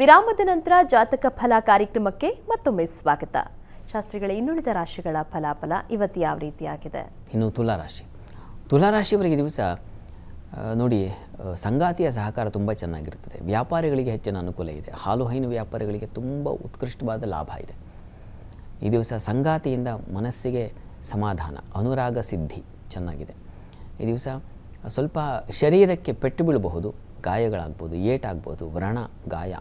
ವಿರಾಮದ ನಂತರ ಜಾತಕ ಫಲ ಕಾರ್ಯಕ್ರಮಕ್ಕೆ ಮತ್ತೊಮ್ಮೆ ಸ್ವಾಗತ. ಶಾಸ್ತ್ರಿಗಳ, ಇನ್ನುಳಿದ ರಾಶಿಗಳ ಫಲಾಫಲ ಇವತ್ತು ಯಾವ ರೀತಿಯಾಗಿದೆ? ಇನ್ನು ತುಲಾರಾಶಿ ತುಲಾರಾಶಿಯವರಿಗೆ ದಿವಸ ನೋಡಿ ಸಂಗಾತಿಯ ಸಹಕಾರ ತುಂಬ ಚೆನ್ನಾಗಿರ್ತದೆ ವ್ಯಾಪಾರಿಗಳಿಗೆ ಹೆಚ್ಚಿನ ಅನುಕೂಲ ಇದೆ. ಹಾಲು ಹೈನು ವ್ಯಾಪಾರಿಗಳಿಗೆ ತುಂಬ ಉತ್ಕೃಷ್ಟವಾದ ಲಾಭ ಇದೆ. ಈ ದಿವಸ ಸಂಗಾತಿಯಿಂದ ಮನಸ್ಸಿಗೆ ಸಮಾಧಾನ, ಅನುರಾಗ ಸಿದ್ಧಿ ಚೆನ್ನಾಗಿದೆ. ಈ ದಿವಸ ಸ್ವಲ್ಪ ಶರೀರಕ್ಕೆ ಪೆಟ್ಟು ಬೀಳಬಹುದು, ಗಾಯಗಳಾಗ್ಬೋದು, ಏಟಾಗ್ಬೋದು, ವ್ರಣ, ಗಾಯ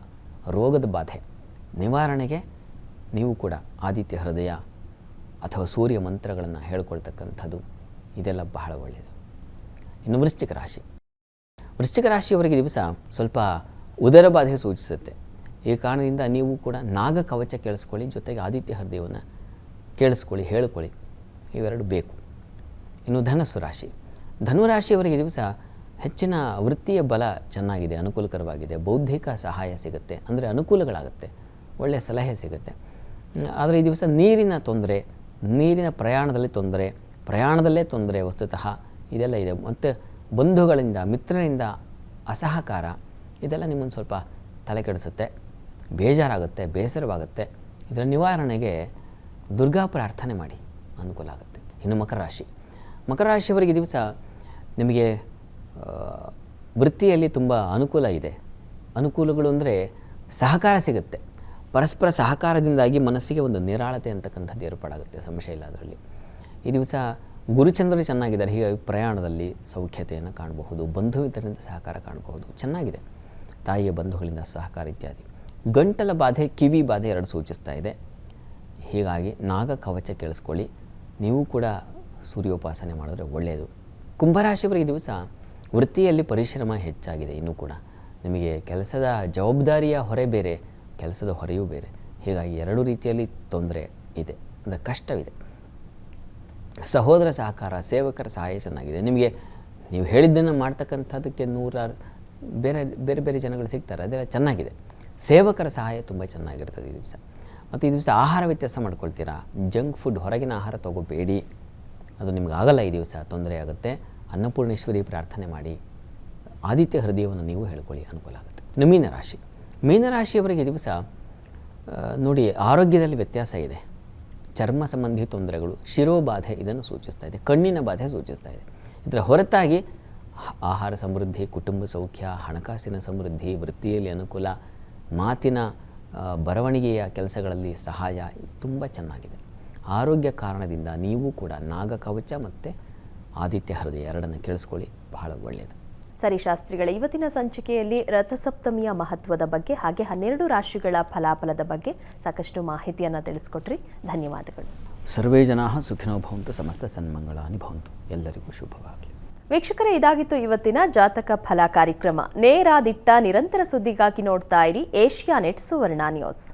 ರೋಗದ ಬಾಧೆ. ನಿವಾರಣೆಗೆ ನೀವು ಕೂಡ ಆದಿತ್ಯ ಹೃದಯ ಅಥವಾ ಸೂರ್ಯ ಮಂತ್ರಗಳನ್ನು ಹೇಳ್ಕೊಳ್ತಕ್ಕಂಥದ್ದು ಇದೆಲ್ಲ ಬಹಳ ಒಳ್ಳೆಯದು ಇನ್ನು ವೃಶ್ಚಿಕ ರಾಶಿ. ವೃಶ್ಚಿಕ ರಾಶಿಯವರಿಗೆ ದಿವಸ ಸ್ವಲ್ಪ ಉದರ ಬಾಧೆ ಸೂಚಿಸುತ್ತೆ. ಈ ಕಾರಣದಿಂದ ನೀವು ಕೂಡ ನಾಗ ಕವಚ ಕೇಳಿಸ್ಕೊಳ್ಳಿ, ಜೊತೆಗೆ ಆದಿತ್ಯ ಹೃದಯವನ್ನು ಕೇಳಿಸ್ಕೊಳ್ಳಿ, ಹೇಳ್ಕೊಳ್ಳಿ. ಇವೆರಡು ಬೇಕು. ಇನ್ನು ಧನಸ್ಸು ರಾಶಿ. ಧನುರಾಶಿಯವರಿಗೆ ದಿವಸ ಹೆಚ್ಚಿನ ವೃತ್ತಿಯ ಬಲ ಚೆನ್ನಾಗಿದೆ, ಅನುಕೂಲಕರವಾಗಿದೆ, ಬೌದ್ಧಿಕ ಸಹಾಯ ಸಿಗುತ್ತೆ, ಅಂದರೆ ಅನುಕೂಲಗಳಾಗುತ್ತೆ ಒಳ್ಳೆಯ ಸಲಹೆ ಸಿಗುತ್ತೆ. ಆದರೆ ಈ ದಿವಸ ನೀರಿನ ತೊಂದರೆ, ನೀರಿನ ಪ್ರಯಾಣದಲ್ಲಿ ತೊಂದರೆ, ಪ್ರಯಾಣದಲ್ಲೇ ತೊಂದರೆ ವಸ್ತುತಃ ಇದೆಲ್ಲ ಇದೆ. ಮತ್ತು ಬಂಧುಗಳಿಂದ, ಮಿತ್ರರಿಂದ ಅಸಹಕಾರ, ಇದೆಲ್ಲ ನಿಮ್ಮನ್ನು ಸ್ವಲ್ಪ ತಲೆ ಕೆಡಿಸುತ್ತೆ ಬೇಜಾರಾಗುತ್ತೆ, ಬೇಸರವಾಗುತ್ತೆ. ಇದರ ನಿವಾರಣೆಗೆ ದುರ್ಗಾ ಪ್ರಾರ್ಥನೆ ಮಾಡಿ, ಅನುಕೂಲ ಆಗುತ್ತೆ. ಇನ್ನು ಮಕರ ರಾಶಿ. ಮಕರ ರಾಶಿಯವರಿಗೆ ದಿವಸ ನಿಮಗೆ ವೃತ್ತಿಯಲ್ಲಿ ತುಂಬ ಅನುಕೂಲ ಇದೆ. ಅನುಕೂಲಗಳು ಅಂದರೆ ಸಹಕಾರ ಸಿಗುತ್ತೆ. ಪರಸ್ಪರ ಸಹಕಾರದಿಂದಾಗಿ ಮನಸ್ಸಿಗೆ ಒಂದು ನಿರಾಳತೆ ಅಂತಕ್ಕಂಥದ್ದು ಏರ್ಪಾಡಾಗುತ್ತೆ ಸಂಶಯ ಇಲ್ಲ ಅದರಲ್ಲಿ. ಈ ದಿವಸ ಗುರುಚಂದ್ರರು ಚೆನ್ನಾಗಿದ್ದಾರೆ. ಹೀಗಾಗಿ ಪ್ರಯಾಣದಲ್ಲಿ ಸೌಖ್ಯತೆಯನ್ನು ಕಾಣಬಹುದು ಬಂಧು ಮಿತ್ರರಿಂದ ಸಹಕಾರ ಕಾಣಬಹುದು. ಚೆನ್ನಾಗಿದೆ. ತಾಯಿಯ ಬಂಧುಗಳಿಂದ ಸಹಕಾರ ಇತ್ಯಾದಿ. ಗಂಟಲ ಬಾಧೆ, ಕಿವಿ ಬಾಧೆ ಎರಡು ಸೂಚಿಸ್ತಾ ಇದೆ. ಹೀಗಾಗಿ ನಾಗ ಕವಚ ಕೇಳಿಸ್ಕೊಳ್ಳಿ. ನೀವು ಕೂಡ ಸೂರ್ಯೋಪಾಸನೆ ಮಾಡಿದ್ರೆ ಒಳ್ಳೆಯದು. ಕುಂಭರಾಶಿಯವರಿಗೆ ಈ ದಿವಸ ವೃತ್ತಿಯಲ್ಲಿ ಪರಿಶ್ರಮ ಹೆಚ್ಚಾಗಿದೆ ಇನ್ನೂ ಕೂಡ. ನಿಮಗೆ ಕೆಲಸದ ಜವಾಬ್ದಾರಿಯ ಹೊರೆ ಬೇರೆ, ಕೆಲಸದ ಹೊರೆಯೂ ಬೇರೆ. ಹೀಗಾಗಿ ಎರಡು ರೀತಿಯಲ್ಲಿ ತೊಂದರೆ ಇದೆ, ಅಂದರೆ ಕಷ್ಟವಿದೆ. ಸಹೋದರ ಸಹಕಾರ, ಸೇವಕರ ಸಹಾಯ ಚೆನ್ನಾಗಿದೆ. ನಿಮಗೆ ನೀವು ಹೇಳಿದ್ದನ್ನು ಮಾಡ್ತಕ್ಕಂಥದ್ದಕ್ಕೆ ನೂರಾರು ಬೇರೆ ಬೇರೆ ಬೇರೆ ಜನಗಳು ಸಿಗ್ತಾರೆ, ಅದೆಲ್ಲ ಚೆನ್ನಾಗಿದೆ. ಸೇವಕರ ಸಹಾಯ ತುಂಬ ಚೆನ್ನಾಗಿರ್ತದೆ ಈ ದಿವಸ. ಮತ್ತು ಈ ದಿವಸ ಆಹಾರ ವ್ಯತ್ಯಾಸ ಮಾಡ್ಕೊಳ್ತೀರಾ? ಜಂಕ್ ಫುಡ್, ಹೊರಗಿನ ಆಹಾರ ತಗೋಬೇಡಿ. ಅದು ನಿಮ್ಗೆ ಆಗಲ್ಲ ಈ ದಿವಸ, ತೊಂದರೆ ಆಗುತ್ತೆ. ಅನ್ನಪೂರ್ಣೇಶ್ವರಿ ಪ್ರಾರ್ಥನೆ ಮಾಡಿ ಆದಿತ್ಯ ಹೃದಯವನ್ನು ನೀವು ಹೇಳ್ಕೊಳ್ಳಿ, ಅನುಕೂಲ ಆಗುತ್ತೆ. ಮೀನರಾಶಿ ಮೀನರಾಶಿಯವರಿಗೆ ದಿವಸ ನೋಡಿ, ಆರೋಗ್ಯದಲ್ಲಿ ವ್ಯತ್ಯಾಸ ಇದೆ. ಚರ್ಮ ಸಂಬಂಧಿ ತೊಂದರೆಗಳು ಶಿರೋಬಾಧೆ ಇದನ್ನು ಸೂಚಿಸ್ತಾ ಇದೆ, ಕಣ್ಣಿನ ಬಾಧೆ ಸೂಚಿಸ್ತಾ ಇದೆ. ಇದರ ಹೊರತಾಗಿ ಆಹಾರ ಸಮೃದ್ಧಿ, ಕುಟುಂಬ ಸೌಖ್ಯ, ಹಣಕಾಸಿನ ಸಮೃದ್ಧಿ, ವೃತ್ತಿಯಲ್ಲಿ ಅನುಕೂಲ, ಮಾತಿನ ಬರವಣಿಗೆಯ ಕೆಲಸಗಳಲ್ಲಿ ಸಹಾಯ ತುಂಬ ಚೆನ್ನಾಗಿದೆ. ಆರೋಗ್ಯ ಕಾರಣದಿಂದ ನೀವು ಕೂಡ ನಾಗಕವಚ ಮತ್ತು ಆದಿತ್ಯ ಹೃದಯ ಎರಡನ್ನು ಕೇಳಿಸ್ಕೊಳ್ಳಿ. ಬಹಳ ಒಳ್ಳೆಯದು. ಸರಿ ಶಾಸ್ತ್ರಿಗಳ ಇವತ್ತಿನ ಸಂಚಿಕೆಯಲ್ಲಿ ರಥಸಪ್ತಮಿಯ ಮಹತ್ವದ ಬಗ್ಗೆ ಹಾಗೆ ಹನ್ನೆರಡು ರಾಶಿಗಳ ಫಲಾಫಲದ ಬಗ್ಗೆ ಸಾಕಷ್ಟು ಮಾಹಿತಿಯನ್ನು ತಿಳಿಸ್ಕೊಟ್ರಿ. ಧನ್ಯವಾದಗಳು. ಸರ್ವೇ ಜನಾ ಸುಖಿನೋ ಭವಂತು ಸಮಸ್ತ ಸನ್ಮಂಗಳ ಭವಂತು. ಎಲ್ಲರಿಗೂ ಶುಭವಾಗಲಿ. ವೀಕ್ಷಕರೇ ಇದಾಗಿತ್ತು ಇವತ್ತಿನ ಜಾತಕ ಫಲ ಕಾರ್ಯಕ್ರಮ. ನೇರ ದಿಟ್ಟ ನಿರಂತರ ಸುದ್ದಿಗಾಗಿ ನೋಡ್ತಾ ಇರಿ Asianet Suvarna news.